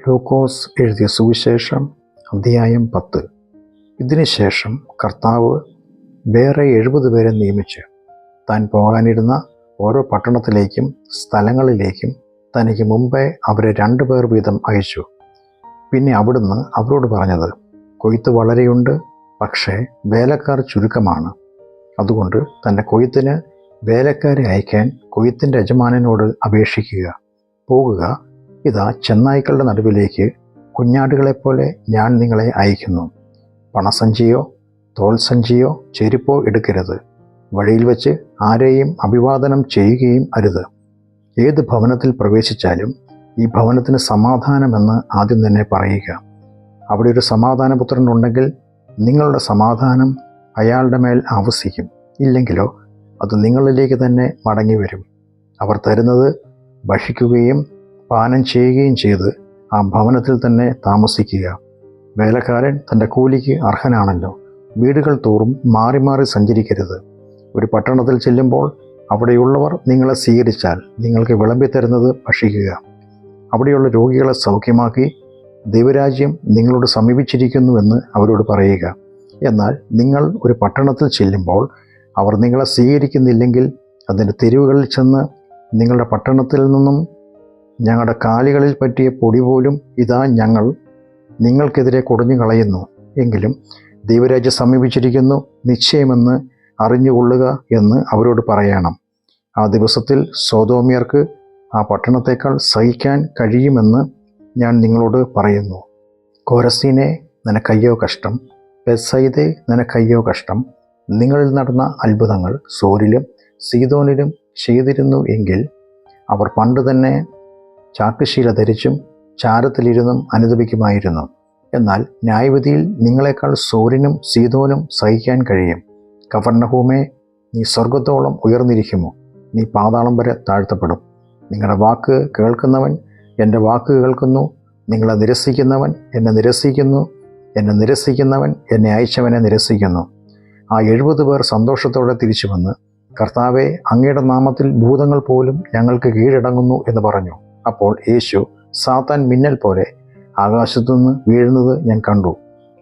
ലൂക്കോസ് എഴുതിയ സുവിശേഷം അധ്യായം പത്ത്. ഇതിനുശേഷം കർത്താവ് വേറെ എഴുപത് പേരെ നിയമിച്ച്. താൻ പോകാനിരുന്ന ഓരോ പട്ടണത്തിലേക്കും സ്ഥലങ്ങളിലേക്കും തനിക്ക് മുമ്പേ അവരെ രണ്ടു പേർ വീതം അയച്ചു. പിന്നെ അവിടുന്ന് അവരോട് പറഞ്ഞത് കൊയ്ത്ത് വളരെയുണ്ട് പക്ഷേ വേലക്കാർ ചുരുക്കമാണ്. അതുകൊണ്ട് തന്റെ കൊയ്ത്തിന് വേലക്കാരെ അയക്കാൻ കൊയ്ത്തിന്റെ യജമാനനോട് അപേക്ഷിക്കുക. പോകുക ഇതാ ചെന്നായ്ക്കളുടെ നടുവിലേക്ക് കുഞ്ഞാടുകളെപ്പോലെ ഞാൻ നിങ്ങളെ അയക്കുന്നു പണസഞ്ചിയോ തോൾസഞ്ചിയോ ചെരുപ്പോ എടുക്കരുത്. വഴിയിൽ വെച്ച് ആരെയും അഭിവാദനം ചെയ്യുകയും അരുത്. ഏത് ഭവനത്തിൽ പ്രവേശിച്ചാലും ഈ ഭവനത്തിന് സമാധാനമെന്ന് ആദ്യം തന്നെ പറയുക. അവിടെ ഒരു സമാധാനപുത്രൻ ഉണ്ടെങ്കിൽ നിങ്ങളുടെ സമാധാനം അയാളുടെ മേൽ ആവസിക്കും. ഇല്ലെങ്കിലോ അത് നിങ്ങളിലേക്ക് തന്നെ മടങ്ങി വരും അവർ തരുന്നത് ഭക്ഷിക്കുകയും പാനം ചെയ്യുകയും ചെയ്ത് ആ ഭവനത്തിൽ തന്നെ താമസിക്കുക. വേലക്കാരൻ തന്റെ കൂലിക്ക് അർഹനാണല്ലോ. വീടുകൾ തോറും മാറി മാറി സഞ്ചരിക്കരുത്. ഒരു പട്ടണത്തിൽ ചെല്ലുമ്പോൾ അവിടെയുള്ളവർ നിങ്ങളെ സ്വീകരിച്ചാൽ നിങ്ങൾക്ക് വിളമ്പിത്തരുന്നത് ഭക്ഷിക്കുക. അവിടെയുള്ള രോഗികളെ സൗഖ്യമാക്കി ദൈവരാജ്യം നിങ്ങളോട് സമീപിച്ചിരിക്കുന്നുവെന്ന് അവരോട് പറയുക. എന്നാൽ നിങ്ങൾ ഒരു പട്ടണത്തിൽ ചെല്ലുമ്പോൾ അവർ നിങ്ങളെ സ്വീകരിക്കുന്നില്ലെങ്കിൽ അതിന്റെ തെരുവുകളിൽ ചെന്ന് നിങ്ങളുടെ പട്ടണത്തിൽ നിന്നും ഞങ്ങളുടെ കാലുകളിൽ പറ്റിയ പൊടി പോലും ഇതാ ഞങ്ങൾ നിങ്ങൾക്കെതിരെ കുടഞ്ഞു കളയുന്നു. എങ്കിലും ദൈവരാജ്യം സമീപിച്ചിരിക്കുന്നു നിശ്ചയമെന്ന് അറിഞ്ഞുകൊള്ളുക എന്ന് അവരോട് പറയണം. ആ ദിവസത്തിൽ സോതോമിയർക്ക് ആ പട്ടണത്തേക്കാൾ സഹിക്കാൻ കഴിയുമെന്ന് ഞാൻ നിങ്ങളോട് പറയുന്നു. കോരസീനെ നിനക്കയ്യോ കഷ്ടം? ബെസൈദെ നിനക്കയ്യോ കഷ്ടം? നിങ്ങളിൽ നടന്ന അത്ഭുതങ്ങൾ സോരിലും സീതോനിലും ചെയ്തിരുന്നു എങ്കിൽ അവർ പണ്ട് തന്നെ ചാക്കുശീല ധരിച്ചും ചാരത്തിലിരുന്നും അനുദപിക്കുമായിരുന്നു. എന്നാൽ ന്യായവിധിയിൽ നിങ്ങളെക്കാൾ സൂര്യനും സീതോനും സഹിക്കാൻ കഴിയും. കവർണഹൂമേ നീ സ്വർഗത്തോളം ഉയർന്നിരിക്കുമോ? നീ പാതാളം വരെ താഴ്ത്തപ്പെടും. നിങ്ങളുടെ വാക്ക് കേൾക്കുന്നവൻ എന്റെ വാക്ക് കേൾക്കുന്നു. നിങ്ങളെ നിരസിക്കുന്നവൻ എന്നെ നിരസിക്കുന്നു. എന്നെ നിരസിക്കുന്നവൻ എന്നെ അയച്ചവനെ നിരസിക്കുന്നു. ആ എഴുപത് പേർ സന്തോഷത്തോടെ തിരിച്ചു വന്ന് കർത്താവെ അങ്ങയുടെ നാമത്തിൽ ഭൂതങ്ങൾ പോലും ഞങ്ങൾക്ക് കീഴടങ്ങുന്നു എന്ന് പറഞ്ഞു. അപ്പോൾ യേശു സാത്താൻ മിന്നൽ പോലെ ആകാശത്തുനിന്ന് വീഴുന്നത് ഞാൻ കണ്ടു.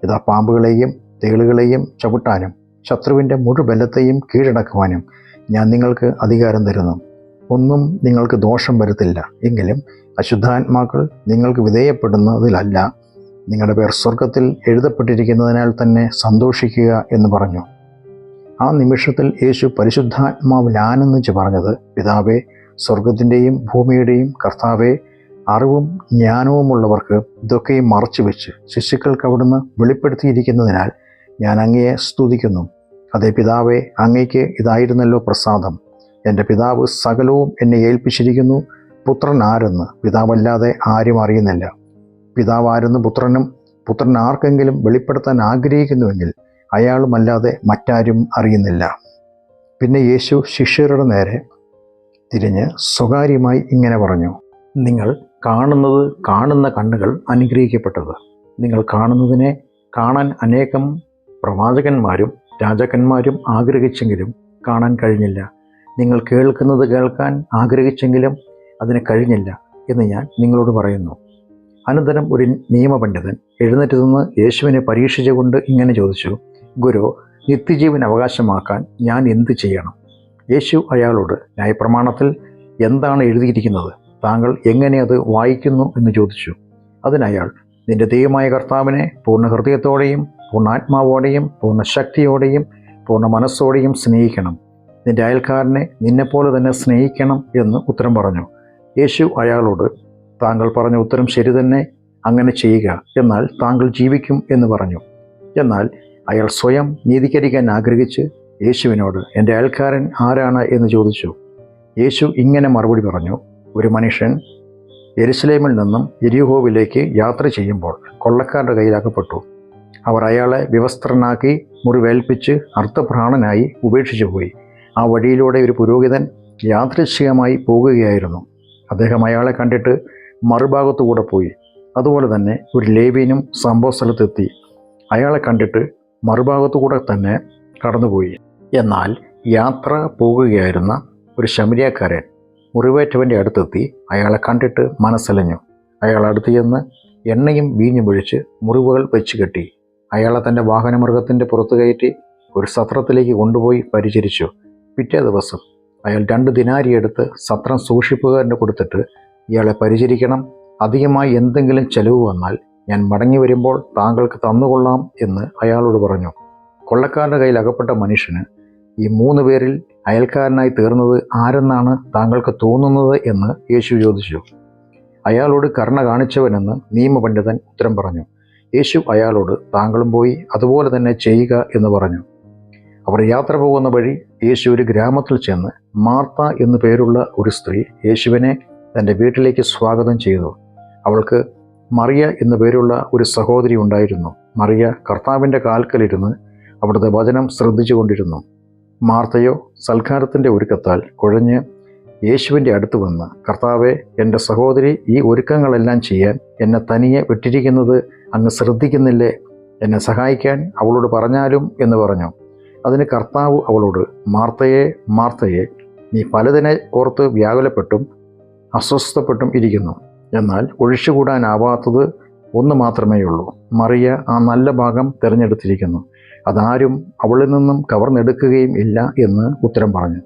ഇതാ പാമ്പുകളെയും തേളുകളെയും ചവിട്ടാനും ശത്രുവിന്റെ മുഴുബലത്തെയും കീഴടക്കുവാനും ഞാൻ നിങ്ങൾക്ക് അധികാരം തരുന്നു. ഒന്നും നിങ്ങൾക്ക് ദോഷം വരുത്തില്ല. എങ്കിലും അശുദ്ധാത്മാക്കൾ നിങ്ങൾക്ക് വിധേയപ്പെടുന്നതിലല്ല. നിങ്ങളുടെ പേർ സ്വർഗത്തിൽ എഴുതപ്പെട്ടിരിക്കുന്നതിനാൽ തന്നെ സന്തോഷിക്കുക എന്ന് പറഞ്ഞു. ആ നിമിഷത്തിൽ യേശു പരിശുദ്ധാത്മാവിൽ വെച്ച് പറഞ്ഞത് പിതാവേ സ്വർഗത്തിന്റെയും ഭൂമിയുടെയും കർത്താവെ അറിവും ജ്ഞാനവുമുള്ളവർക്ക് ഇതൊക്കെയും മറച്ചു വെച്ച് ശിശുക്കൾക്ക് അവിടുന്ന് വെളിപ്പെടുത്തിയിരിക്കുന്നതിനാൽ ഞാൻ അങ്ങയെ സ്തുതിക്കുന്നു. അതേ പിതാവെ അങ്ങയ്ക്ക് ഇതായിരുന്നല്ലോ പ്രസാദം. എന്റെ പിതാവ് സകലവും എന്നെ ഏൽപ്പിച്ചിരിക്കുന്നു പുത്രൻ ആരെന്ന് പിതാവല്ലാതെ ആരും അറിയുന്നില്ല. പിതാവ് ആരെന്ന് പുത്രനും പുത്രൻ ആർക്കെങ്കിലും വെളിപ്പെടുത്താൻ ആഗ്രഹിക്കുന്നുവെങ്കിൽ അയാളുമല്ലാതെ മറ്റാരും അറിയുന്നില്ല. പിന്നെ യേശു ശിഷ്യരുടെ നേരെ തിരിഞ്ഞ് സ്വകാര്യമായി ഇങ്ങനെ പറഞ്ഞു നിങ്ങൾ കാണുന്നത് കാണുന്ന കണ്ണുകൾ അനുഗ്രഹിക്കപ്പെട്ടത്. നിങ്ങൾ കാണുന്നതിനെ കാണാൻ അനേകം പ്രവാചകന്മാരും രാജാക്കന്മാരും ആഗ്രഹിച്ചെങ്കിലും കാണാൻ കഴിഞ്ഞില്ല. നിങ്ങൾ കേൾക്കുന്നത് കേൾക്കാൻ ആഗ്രഹിച്ചെങ്കിലും അതിന് കഴിഞ്ഞില്ല എന്ന് ഞാൻ നിങ്ങളോട് പറയുന്നു. അനന്തരം ഒരു നിയമപണ്ഡിതൻ എഴുന്നേറ്റ് നിന്ന് യേശുവിനെ പരീക്ഷിച്ചുകൊണ്ട് ഇങ്ങനെ ചോദിച്ചു ഗുരു നിത്യജീവൻ അവകാശമാക്കാൻ ഞാൻ എന്ത് ചെയ്യണം? യേശു അയാളോട് ന്യായപ്രമാണത്തിൽ എന്താണ് എഴുതിയിരിക്കുന്നത്? താങ്കൾ എങ്ങനെ അത് വായിക്കുന്നു എന്ന് ചോദിച്ചു. അതിനയാൾ നിന്റെ ദൈവമായ കർത്താവിനെ പൂർണ ഹൃദയത്തോടെയും പൂർണാത്മാവോടെയും പൂർണ ശക്തിയോടെയും പൂർണ മനസ്സോടെയും സ്നേഹിക്കണം. നിന്റെ അയൽക്കാരനെ നിന്നെപ്പോലെ തന്നെ സ്നേഹിക്കണം എന്ന് ഉത്തരം പറഞ്ഞു. യേശു അയാളോട് താങ്കൾ പറഞ്ഞ ഉത്തരം ശരി തന്നെ അങ്ങനെ ചെയ്യുക. എന്നാൽ താങ്കൾ ജീവിക്കും എന്ന് പറഞ്ഞു. എന്നാൽ അയാൾ സ്വയം നീതീകരിക്കാൻ ആഗ്രഹിച്ച് യേശുവിനോട് എന്റെ അയൽക്കാരൻ ആരാണ്? എന്ന് ചോദിച്ചു. യേശു ഇങ്ങനെ മറുപടി പറഞ്ഞു ഒരു മനുഷ്യൻ എരുസലേമിൽ നിന്നും എരിഹോവിലേക്ക് യാത്ര ചെയ്യുമ്പോൾ കൊള്ളക്കാരുടെ കയ്യിലാക്കപ്പെട്ടു. അവർ അയാളെ വിവസ്ത്രനാക്കി മുറിവേൽപ്പിച്ച് അർത്ഥപ്രാണനായി ഉപേക്ഷിച്ചു പോയി. ആ വഴിയിലൂടെ ഒരു പുരോഹിതൻ യാദൃശ്ചികമായി പോകുകയായിരുന്നു. അദ്ദേഹം അയാളെ കണ്ടിട്ട് മറുഭാഗത്തുകൂടെ പോയി. അതുപോലെ തന്നെ ഒരു ലേവീനും സംഭവ സ്ഥലത്തെത്തി അയാളെ കണ്ടിട്ട് മറുഭാഗത്തുകൂടെ തന്നെ കടന്നുപോയി. എന്നാൽ യാത്ര പോകുകയായിരുന്ന ഒരു ശമരിയക്കാരൻ മുറിവേറ്റവന്റെ അടുത്തെത്തി അയാളെ കണ്ടിട്ട് മനസ്സലഞ്ഞു. അയാൾ അടുത്ത് ചെന്ന് എണ്ണയും വീഞ്ഞും ഒഴിച്ച് മുറിവുകൾ വെച്ച് കെട്ടി. അയാളെ തന്റെ വാഹനമൃഗത്തിന്റെ പുറത്ത് കയറ്റി ഒരു സത്രത്തിലേക്ക് കൊണ്ടുപോയി പരിചരിച്ചു. പിറ്റേ ദിവസം അയാൾ രണ്ട് ദിനാരി എടുത്ത് സത്രം സൂക്ഷിപ്പുകാരന് കൊടുത്തിട്ട് ഇയാളെ പരിചരിക്കണം അധികമായി എന്തെങ്കിലും ചെലവ് വന്നാൽ ഞാൻ മടങ്ങി വരുമ്പോൾ താങ്കൾക്ക് തന്നുകൊള്ളാം എന്ന് അയാളോട് പറഞ്ഞു. കൊള്ളക്കാരുടെ കയ്യിൽ അകപ്പെട്ട മനുഷ്യന് ഈ മൂന്ന് പേരിൽ അയൽക്കാരനായി തീർന്നത് ആരെന്നാണ് താങ്കൾക്ക് തോന്നുന്നത് എന്ന് യേശു ചോദിച്ചു. അയാളോട് കരുണ കാണിച്ചവനെന്ന് നിയമപണ്ഡിതൻ ഉത്തരം പറഞ്ഞു. യേശു അയാളോട് താങ്കളും പോയി അതുപോലെ തന്നെ ചെയ്യുക എന്ന് പറഞ്ഞു. അവർ യാത്ര പോകുന്ന വഴി യേശു ഒരു ഗ്രാമത്തിൽ ചെന്ന് മാർത്ത എന്നു പേരുള്ള ഒരു സ്ത്രീ യേശുവിനെ തന്റെ വീട്ടിലേക്ക് സ്വാഗതം ചെയ്തു. അവൾക്ക് മറിയ എന്നു പേരുള്ള ഒരു സഹോദരി ഉണ്ടായിരുന്നു. മറിയ കർത്താവിന്റെ കാൽക്കലിരുന്ന് അവിടുത്തെ വചനം ശ്രദ്ധിച്ചു കൊണ്ടിരുന്നു മാർത്തയോ സൽക്കാരത്തിന്റെ ഒരുക്കത്താൽ കുഴഞ്ഞ് യേശുവിന്റെ അടുത്ത് വന്ന് കർത്താവെ എന്റെ സഹോദരി ഈ ഒരുക്കങ്ങളെല്ലാം ചെയ്യാൻ എന്നെ തനിയെ വിട്ടിരിക്കുന്നത് അങ്ങ് ശ്രദ്ധിക്കുന്നില്ലേ? എന്നെ സഹായിക്കാൻ അവളോട് പറഞ്ഞാലും? എന്ന് പറഞ്ഞു. അതിന് കർത്താവ് അവളോട് മാർത്തയെ മാർത്തയെ നീ പലതിനെ ഓർത്ത് വ്യാകുലപ്പെട്ടും അസ്വസ്ഥപ്പെട്ടും ഇരിക്കുന്നു. എന്നാൽ ഒഴിച്ചുകൂടാനാവാത്തത് ഒന്ന് മാത്രമേയുള്ളൂ. മറിയ ആ നല്ല ഭാഗം തിരഞ്ഞെടുത്തിരിക്കുന്നു. അതാരും അവളിൽ നിന്നും കവർന്നെടുക്കുകയും ഇല്ല എന്ന് ഉത്തരം പറഞ്ഞു.